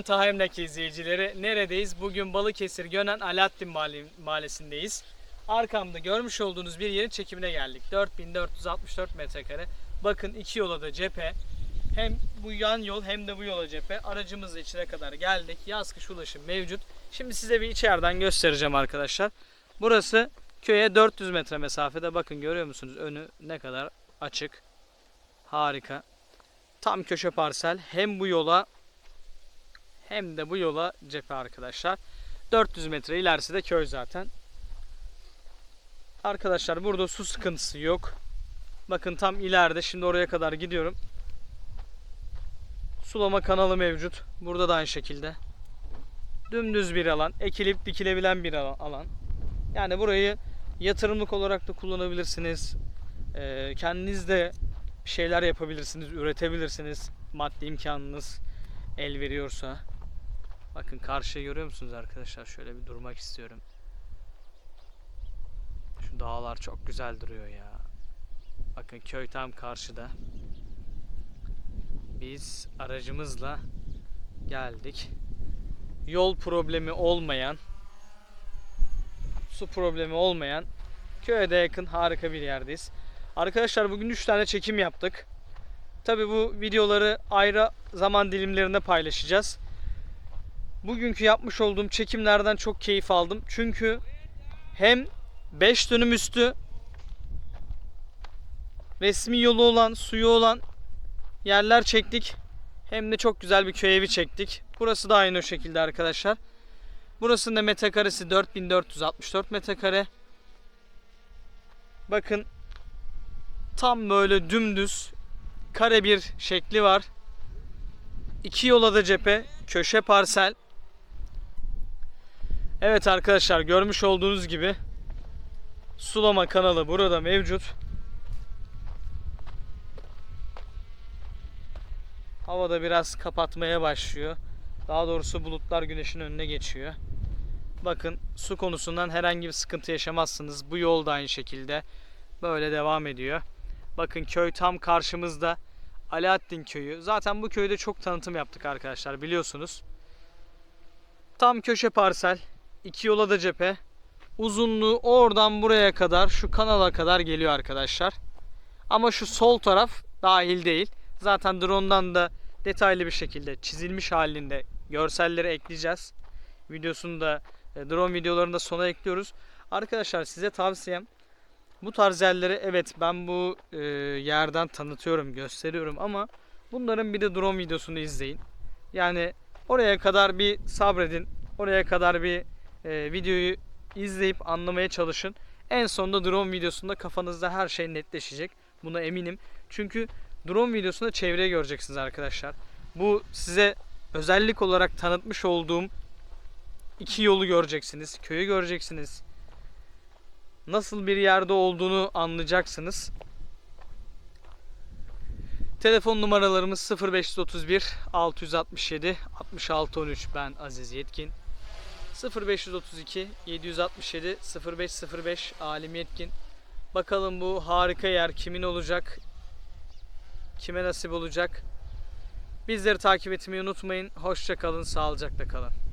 Emlak Taha izleyicileri neredeyiz? Bugün Balıkesir Gönen Alaaddin Mahalle- Mahallesi'ndeyiz. Arkamda görmüş olduğunuz bir yerin çekimine geldik. 4464 metrekare. Bakın iki yola da cephe. Hem bu yan yol hem de bu yola cephe. Aracımızla içine kadar geldik. Yaz kış ulaşım mevcut. Şimdi size bir içeriden göstereceğim arkadaşlar. Burası köye 400 metre mesafede. Bakın görüyor musunuz? Önü ne kadar açık. Harika. Tam köşe parsel. Hem bu yola hem de bu yola cephe arkadaşlar. 400 metre ilerisi de köy zaten. Arkadaşlar burada su sıkıntısı yok. Bakın tam ileride şimdi oraya kadar gidiyorum. Sulama kanalı mevcut. Burada da aynı şekilde. Dümdüz bir alan. Ekilip dikilebilen bir alan-. Yani burayı yatırımlık olarak da kullanabilirsiniz. Ee, kendiniz de şeyler yapabilirsiniz, üretebilirsiniz. Maddi imkanınız el veriyorsa. Bakın karşıya görüyor musunuz arkadaşlar? Şöyle bir durmak istiyorum. Şu dağlar çok güzel duruyor ya. Bakın köy tam karşıda. Biz aracımızla geldik. Yol problemi olmayan, su problemi olmayan köye de yakın harika bir yerdeyiz. Arkadaşlar bugün 3 tane çekim yaptık. Tabi bu videoları ayrı zaman dilimlerinde paylaşacağız. Bugünkü yapmış olduğum çekimlerden çok keyif aldım. Çünkü hem 5 dönüm üstü resmi yolu olan, suyu olan yerler çektik. Hem de çok güzel bir köy evi çektik. Burası da aynı o şekilde arkadaşlar. Burasının da metrekaresi 4464 metrekare. Bakın tam böyle dümdüz kare bir şekli var. İki yola da cephe, köşe parsel. Evet arkadaşlar görmüş olduğunuz gibi sulama kanalı burada mevcut. Havada biraz kapatmaya başlıyor. Daha doğrusu bulutlar güneşin önüne geçiyor. Bakın su konusundan herhangi bir sıkıntı yaşamazsınız. Bu yol da aynı şekilde böyle devam ediyor. Bakın köy tam karşımızda. Alaaddin köyü. Zaten bu köyde çok tanıtım yaptık arkadaşlar biliyorsunuz. Tam köşe parsel. İki yola da cephe. Uzunluğu oradan buraya kadar şu kanala kadar geliyor arkadaşlar. Ama şu sol taraf dahil değil. Zaten drone'dan da detaylı bir şekilde çizilmiş halinde görselleri ekleyeceğiz. Videosunu da e, drone videolarını da sona ekliyoruz. Arkadaşlar size tavsiyem bu tarz yerleri evet ben bu e, yerden tanıtıyorum, gösteriyorum ama bunların bir de drone videosunu izleyin. Yani oraya kadar bir sabredin. Oraya kadar bir e, videoyu izleyip anlamaya çalışın. En sonunda drone videosunda kafanızda her şey netleşecek. Buna eminim. Çünkü drone videosunda çevreyi göreceksiniz arkadaşlar. Bu size özellik olarak tanıtmış olduğum iki yolu göreceksiniz. Köyü göreceksiniz nasıl bir yerde olduğunu anlayacaksınız. Telefon numaralarımız 0531 667 6613 ben Aziz Yetkin. 0532 767 0505 Alim Yetkin. Bakalım bu harika yer kimin olacak? Kime nasip olacak? Bizleri takip etmeyi unutmayın. Hoşça kalın, sağlıcakla kalın.